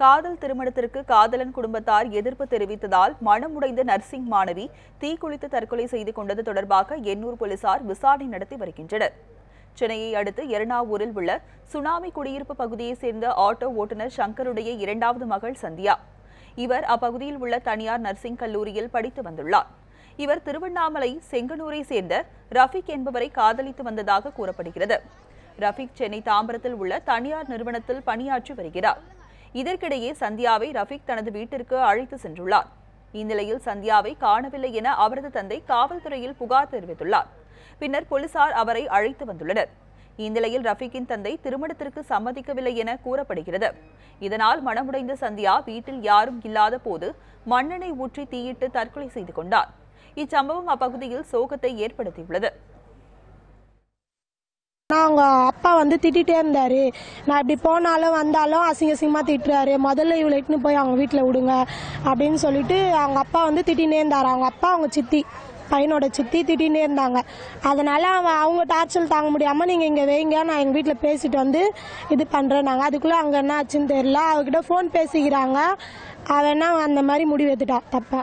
காதல் திருமணத்திற்கு காதலன் குடும்பத்தார் எதிர்ப்பு தெரிவித்ததால் மனமுடைந்த நர்சிங் மாணவி தீக்குளித்து தற்கொலை செய்து கொண்டது தொடர்பாக எண்ணூர் போலீசார் விசாரணை நடத்தி வருகின்றனர். சென்னையை அடுத்து எர்ணாவூரில் உள்ள சுனாமி குடியிருப்பு பகுதியைச் சேர்ந்த ஆட்டோ ஓட்டுநர் சங்கருடைய இரண்டாவது மகள் சந்தியா. இவர் அப்பகுதியில் உள்ள தனியார் நர்சிங் கல்லூரியில் படித்து வந்துள்ளார். இவர் திருவண்ணாமலை செங்கனூரை சேர்ந்த ரஃபிக் என்பவரை காதலித்து வந்ததாக கூறப்படுகிறது. ரஃபிக் சென்னை தாம்பரத்தில் உள்ள தனியார் நிறுவனத்தில் பணியாற்றி வருகிறார். இதற்கிடையே சந்தியாவை ரஃபிக் தனது வீட்டிற்கு அழைத்து சென்றுள்ளார். இந்நிலையில் சந்தியாவை காணவில்லை என அவரது தந்தை காவல்துறையில் புகார் தெரிவித்துள்ளார். பின்னர் போலீசார் அவரை அழைத்து வந்துள்ளனர். இந்நிலையில் ரஃபீக்கின் தந்தை திருமணத்திற்கு சம்மதிக்கவில்லை என கூறப்படுகிறது. இதனால் மனமுடைந்த சந்தியா வீட்டில் யாரும் இல்லாத போது மண்ணெண்ணெய் ஊற்றி தீயிட்டு தற்கொலை செய்து கொண்டார். இச்சம்பவம் அப்பகுதியில் சோகத்தை ஏற்படுத்தியுள்ளது. நான் அவங்க அப்பா வந்து திட்டிகிட்டே இருந்தார். நான் இப்படி போனாலும் வந்தாலும் அசிங்க அசிங்கமாக திட்டுறாரு. முதல்ல இவளை இட்டுன்னு போய் அவங்க வீட்டில் விடுங்க அப்படின்னு சொல்லிட்டு அவங்க அப்பா வந்து திட்டினே இருந்தார். அவங்க அப்பா அவங்க சித்தி பையனோட சித்தி திட்டினே இருந்தாங்க. அதனால் அவன் அவங்க டார்ச்சல் தாங்க முடியாமல் நீங்கள் இங்கே வைங்க நான் எங்கள் வீட்டில் பேசிட்டு வந்து இது பண்ணுறேன் நாங்கள் அதுக்குள்ளே அங்கே என்ன ஆச்சுன்னு தெரியல. அவகிட்ட ஃபோன் பேசிக்கிறாங்க. அவன் என்ன அந்த மாதிரி முடிவு எடுத்துட்டான். தப்பா.